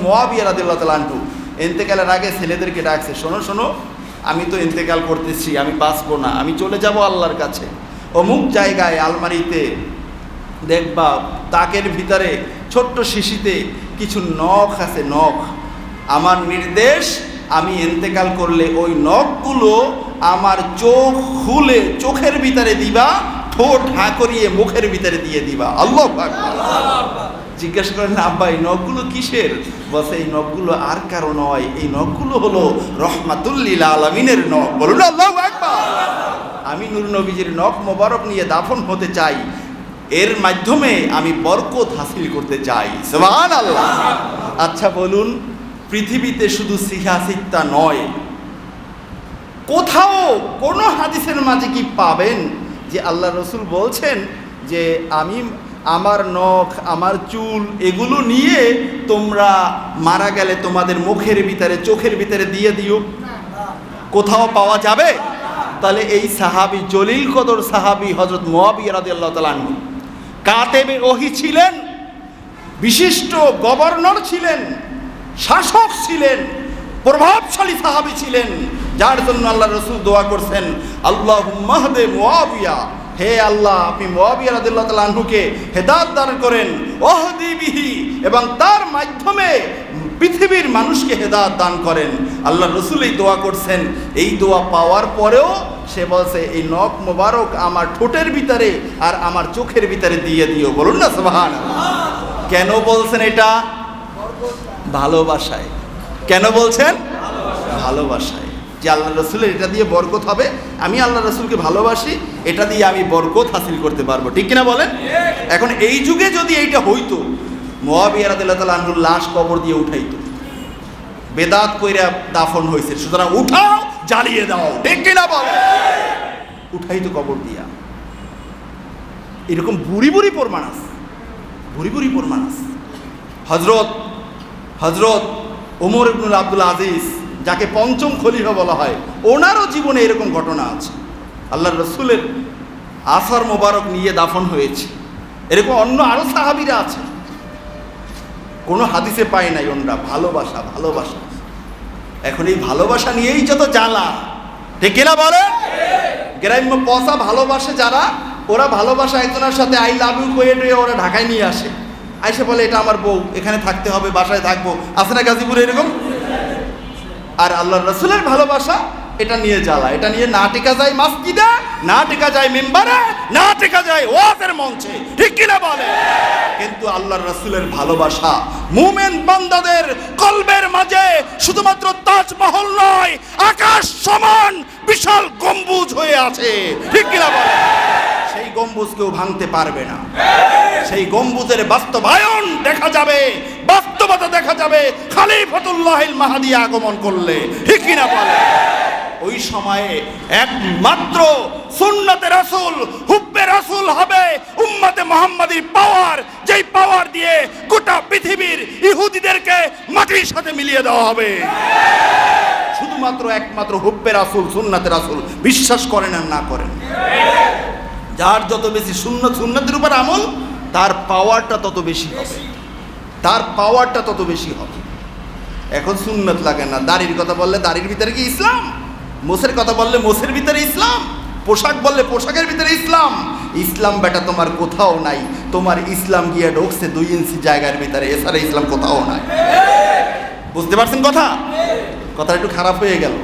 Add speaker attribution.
Speaker 1: মোয়াবিয়া রাদিল্লাহ তালান্টু এন্তেকালের আগে ছেলেদেরকে ডাকছে, শোনো শোনো, আমি তো এন্তেকাল করতেছি, আমি বাঁচবো না, আমি চলে যাব আল্লাহর কাছে। অমুক জায়গায় আলমারিতে দেখবা তাকের ভিতরে ছোট্ট শিশিতে কিছু নখ আছে, নখ। আমার নির্দেশ, আমি এন্তেকাল করলে ওই নখগুলো আমার চোখ খুলে চোখের ভিতরে দিবা, ঠোঁট হাঁ করিয়ে মুখের ভিতরে দিয়ে দিবা। আল্লাহ জিজ্ঞাসা করেন, আব্বা, এই নখগুলো কিসের? বসে এই নখগুলো আর কারও নয়, এই নখগুলো হলো রহমাতুল্লিল আলমিনের নখ। বলুন, আল্লাহ আমি নূর নবীজির নখ মোবারক নিয়ে দাফন হতে চাই। এর মাধ্যমে আমি বরকত হাসিল করতে চাই। সুবহান আল্লাহ আচ্ছা বলুন, পৃথিবীতে শুধু সিহা সিত্তা নয়, কোথাও কোনো হাদিসের মাঝে কি পাবেন যে আল্লাহ রসুল বলছেন যে, আমি আমার নখ, আমার চুল, এগুলো নিয়ে তোমরা মারা গেলে তোমাদের মুখের ভিতরে, চোখের ভিতরে দিয়ে দিও। কোথাও পাওয়া যাবে? তাহলে এই সাহাবি, জলিল কদর সাহাবি হজরত মোয়াবি রাদি আল্লাহ কাতেবে ওহি ছিলেন, বিশিষ্ট গভর্নর ছিলেন, শাসক ছিলেন, প্রভাবশালী সাহাবি ছিলেন, যার জন্য আল্লাহ রসুল দোয়া করছেন আল্লাহ মাহদে মোয়াবিয়া হে আল্লাহ, আপনি মোয়াবিয়া রাদিল্লাহ তাআলা আনহুকে হেদাত দান করেন। ওহদিবিহি এবং তার মাধ্যমে পৃথিবীর মানুষকে হেদাত দান করেন। আল্লাহ রসুল এই দোয়া করছেন। এই দোয়া পাওয়ার পরেও সে বলছে, এই নখ মোবারক আমার ঠোঁটের ভিতরে আর আমার চোখের ভিতরে দিয়ে দিও। বলুন না সুবহান কেন বলছেন এটা? ভালোবাসায়। কেন বলছেন? ভালোবাসায়। যে আল্লাহ রসুলের এটা দিয়ে বরকত হবে, আমি আল্লাহ রসুলকে ভালোবাসি, এটা দিয়ে আমি বরকত হাসিল করতে পারব। ঠিক কিনা বলেন? এখন এই যুগে যদি এইটা হইতো, মোয়াবিয়া রাদিল্লাহ তাআলা লাশ কবর দিয়ে উঠাইতো। বেদাত কইরা দাফন হয়েছে সুতরাং উঠাও, জ্বালিয়ে দাও। ঠিক কিনা বলে উঠাইতো কবর দিয়া। এরকম বুড়ি বুড়ি প্রমাণ আছে। বুড়ি বুড়ি প্রমাণ আছে। হজরত হজরত ওমর ইবনুল আব্দুল আজিজ যাকে পঞ্চম খলিফা বলা হয়, ওনারও জীবনে এরকম ঘটনা আছে। আল্লাহ রসুলের আসার মোবারক নিয়ে দাফন হয়েছে। এরকম অন্য আরও সাহাবিরা আছে। কোনো হাদিসে পায় নাই ওনরা, ভালোবাসা ভালোবাসা। এখন এই ভালোবাসা নিয়েই যত জ্বালা। ঠিক কিনা বলে গ্রাম্য পচা ভালোবাসে যারা, ওরা ভালোবাসা একজনের সাথে আই লাভ ইউ কয়ে টয়ে ওরা ঢাকায় নিয়ে আসে। আইসে বলে, এটা আমার বউ, এখানে থাকতে হবে, বাসায় থাকব। আছে না গাজীপুরে এরকম? আর আল্লাহ রসুলের ভালোবাসা, এটা নিয়ে জ্বালা। এটা নিয়ে না টেকা যায় মাসজিদে, না টেকা যায় মেম্বারে, না টেকা যায় ওয়াজের মঞ্চে। ঠিক কিনা বলে? কিন্তু আল্লাহর রসুলের ভালোবাসা মুমেন বান্দাদের কলবের মাঝে শুধুমাত্র তাজমহল নয়, আকাশ সমান বিশাল গম্বুজ হয়ে আছে। ঠিক কিনা বলে? সেই গম্বুজ কেউ ভাঙতে পারবে না। সেই গম্বুজের বাস্তবায়ন দেখা যাবে। বাস্তবতা দেখা যাবে। খালিফাতুল্লাহ মাহাদি আগমন করলে। ঠিক কিনা বলে? ওই সময়ে একমাত্র সুন্নতে রাসূল, হুব্বে রাসূল হবে উম্মতে মোহাম্মদীর পাওয়ার যেই পাওয়ার দিয়ে গোটা পৃথিবীর ইহুদিদেরকে মাটির সাথে মিলিয়ে দেওয়া হবে। শুধুমাত্র একমাত্র হুব্বে রাসূল, সুন্নাতে রাসূল। বিশ্বাস করেন আর না করেন। যার যত বেশি শূন্য সুন্নতের উপর আমল, তার পাওয়ারটা তত বেশি হবে। তার পাওয়ারটা তত বেশি হবে। এখন সুন্নত লাগে না। দাড়ির কথা বললে দাড়ির ভিতরে কি ইসলাম? মোসের কথা বললে মোসের ভিতরে ইসলাম? পোশাক বললে পোশাকের ভিতরে ইসলাম? ইসলাম বেটা তোমার কোথাও নাই। তোমার ইসলাম গিয়ে ঢুকছে দুই ইঞ্চি জায়গার ভিতরে। এছাড়া ইসলাম কোথাও নাই। বুঝতে পারছেন কথা? কথা একটু খারাপ হয়ে গেল।